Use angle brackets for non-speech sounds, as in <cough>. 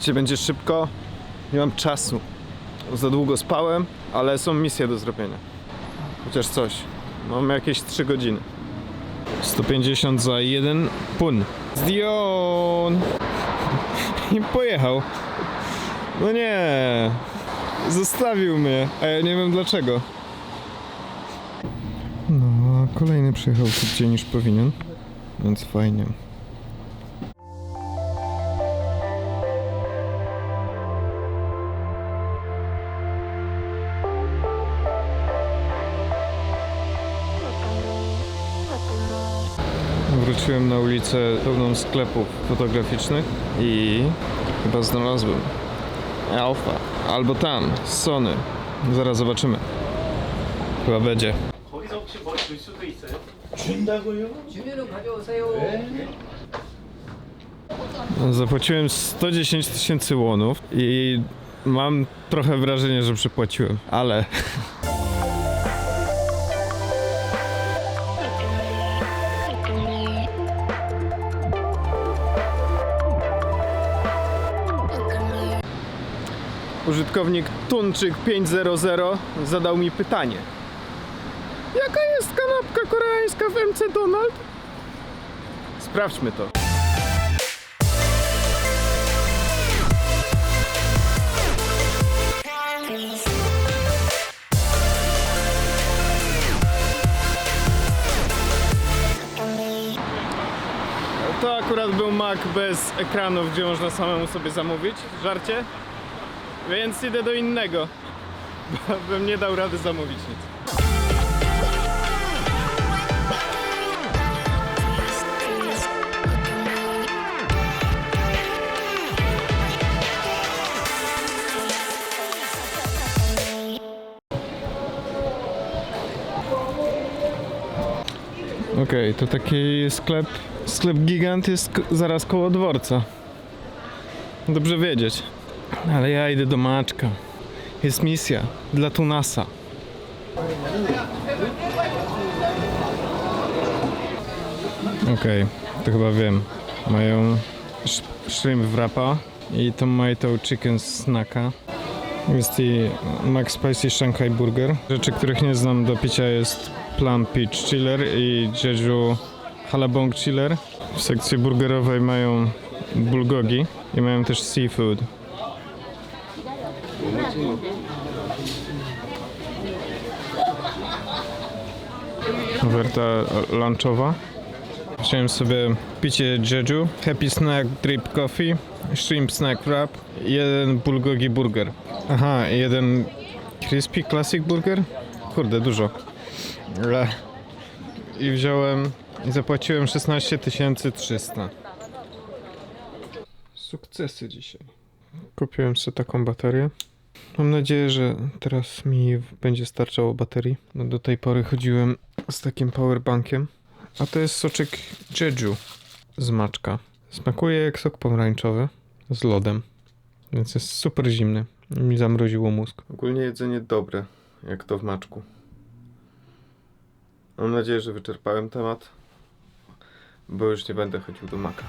Dzisiaj będzie szybko. Nie mam czasu. Za długo spałem, ale są misje do zrobienia. Chociaż coś. Mam jakieś 3 godziny. 150 za jeden pun. Zdion! <laughs> I pojechał. No nie. Zostawił mnie, a ja nie wiem dlaczego. No, kolejny przyjechał szybciej niż powinien, więc fajnie. Wróciłem na ulicę pełną sklepów fotograficznych i chyba znalazłem Alfa. Albo tam, Sony. Zaraz zobaczymy. Chyba będzie. 거기서 혹시 뭐 줄 수도 있어요? 준다고요? 주면은 가져오세요. Zapłaciłem 110 tysięcy łonów i mam trochę wrażenie, że przypłaciłem, ale <laughs> użytkownik Tunczyk 500 zadał mi pytanie. Jaka jest kanapka koreańska w MC Donald? Sprawdźmy to. To akurat był Mac bez ekranów, gdzie można samemu sobie zamówić żarcie. Więc idę do innego, bo bym nie dał rady zamówić nic. Okej, to taki sklep, sklep gigant jest zaraz koło dworca. Dobrze wiedzieć. Ale ja idę do Maczka. Jest misja dla Tunasa. Okej, to chyba wiem. Mają sh- shrimp wrapa i tomato chicken snacka. Jest i Mac Spicy Shanghai Burger. Rzeczy, których nie znam do picia jest Plum Peach Chiller i Jeju Halabong Chiller. W sekcji burgerowej mają bulgogi i mają też seafood. Oferta lunchowa. Wziąłem sobie picie Jeju, Happy Snack Drip Coffee, Shrimp Snack Wrap, jeden bulgogi burger. Aha, jeden Crispy Classic Burger? Kurde, dużo. I wziąłem i zapłaciłem 16 300. Sukcesy dzisiaj. Kupiłem sobie taką baterię. Mam nadzieję, że teraz mi będzie starczało baterii. No do tej pory chodziłem z takim powerbankiem. A to jest soczek Jeju z maczka. Smakuje jak sok pomarańczowy z lodem. Więc jest super zimny. Mi zamroziło mózg. Ogólnie jedzenie dobre, jak to w maczku. Mam nadzieję, że wyczerpałem temat, bo już nie będę chodził do maka.